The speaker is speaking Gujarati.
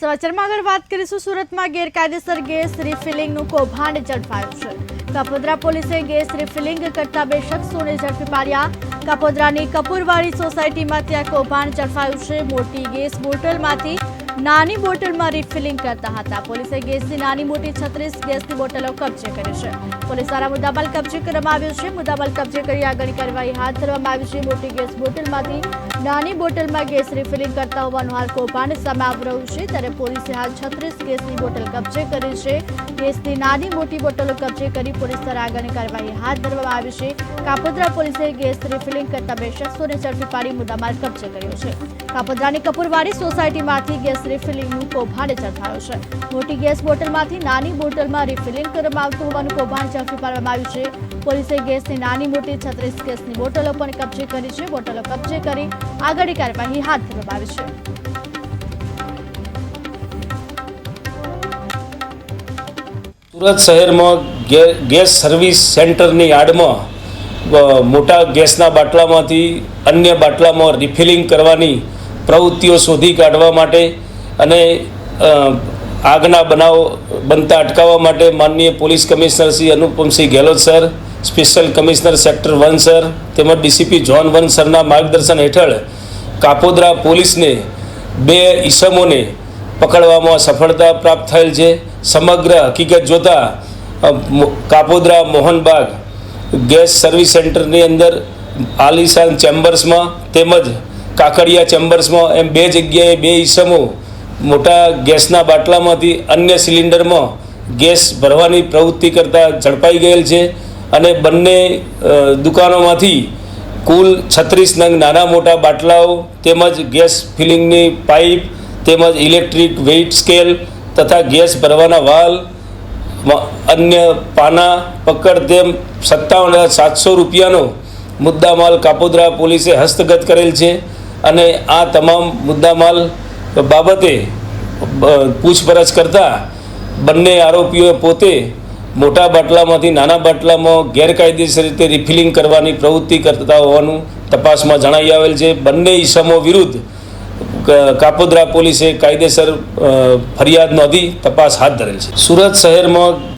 સમાચારમાં આગળ વાત કરીશું. સુરતમાં ગેરકાયદેસર ગેસ રિફિલિંગનું કૌભાંડ ઝડપાયું છે. કાપોદ્રા પોલીસે ગેસ રિફિલિંગ કરતા બે શખ્સોને ઝડપી પાડ્યા. કાપોદ્રાની કપૂરવાડી સોસાયટીમાં ત્યાં કૌભાંડ ઝડપાયું છે. મોટી ગેસ બોટલમાંથી નાની બોટલમાં રિફિલિંગ કરતા હતા. પોલીસે ગેસની નાની મોટી છત્રીસ ગેસની બોટલો કબજે કરી છે. પોલીસ દ્વારા મુદ્દામાલ કબજે કરવામાં આવ્યો છે. મુદ્દામાલ કબજે કરી આગળની કાર્યવાહી હાથ ધરવામાં આવી છે. મોટી ગેસ બોટલમાંથી નાની બોટલમાં ગેસ રિફિલિંગ કરતા હોવાનું હાલ કૌભાંડ સામે આવી રહ્યું છે. ત્યારે પોલીસે હાલ છત્રીસ ગેસની બોટલ કબજે કરી છે. ગેસની નાની મોટી બોટલો કબજે કરી પોલીસ દ્વારા આગળની કાર્યવાહી હાથ ધરવામાં આવી છે. કાપોદ્રા પોલીસે ગેસ રિફિલિંગ કરતા બે શખ્સોને ઝડપી પાડી મુદ્દામાલ કબજે કર્યો છે. કાપોદ્રાની કપૂરવાડી સોસાયટીમાંથી ગેસ રિફિલિંગનું કૌભાંડ ઝડપાયો છે. મોટી ગેસ બોટલમાંથી નાની બોટલમાં રિફિલિંગ કરવામાં આવતું હોવાનું કૌભાંડ ઝડપી પાડવામાં આવ્યું છે. પોલીસે ગેસની નાની મોટી છત્રીસ ગેસની બોટલો પણ કબજે કરી છે. બોટલો કબજે કરી આગળની કાર્યવાહી હાથ ધરવામાં આવી છે. સુરત શહેરમાં ગેસ સર્વિસ સેન્ટરની યાર્ડમાં મોટા ગેસના બાટલામાંથી અન્ય બાટલામાં રિફિલિંગ કરવાની પ્રવૃત્તિઓ શોધી કાઢવા માટે અને આગના બનાવ બનતા અટકાવવા માટે માનનીય police commissioner Shri Anupamsingh Gehlot sir, special commissioner sector one sir, તેમજ ડીસીપી જોન વન સરના માર્ગદર્શન હેઠળ કાપોદ્રા પોલીસને બે ઈસમોને પકડવામાં સફળતા પ્રાપ્ત થયેલ છે. સમગ્ર હકીકત જોતાં કાપોદ્રા મોહનબાગ ગેસ સર્વિસ સેન્ટરની અંદર આલિશાન ચેમ્બર્સમાં તેમજ કાકડિયા ચેમ્બર્સમાં એમ બે જગ્યાએ બે ઈસમો મોટા ગેસના બાટલામાંથી અન્ય સિલિન્ડરમાં ગેસ ભરવાની પ્રવૃત્તિ કરતાં ઝડપાઈ ગયેલ છે અને બંને દુકાનોમાંથી કુલ છત્રીસ નંગ નાના મોટા બાટલાઓ, તેમજ ગેસ ફિલિંગની પાઇપ, તેમજ ઇલેક્ટ્રિક વેઇટ સ્કેલ તથા ગેસ ભરવાના વાલ અન્ય પાના, પકડ તેમ સત્તાવન હજાર સાતસો રૂપિયાનો મુદ્દામાલ કાપોદ્રા પોલીસે હસ્તગત કરેલ છે અને આ તમામ મુદ્દામાલ બાબતે પૂછપરછ કરતા બંને આરોપીઓએ પોતે મોટા બાટલામાંથી નાના બાટલામાં ગેરકાયદેસર રીતે રિફિલિંગ કરવાની પ્રવૃત્તિ કરતા હોવાનું તપાસમાં જણાઈ આવેલ છે. બંને ઈસમો વિરુદ્ધ કાપોદ્રા પોલીસે કાયદેસર ફરિયાદ નોંધી તપાસ હાથ ધરેલ છે. સુરત શહેરમાં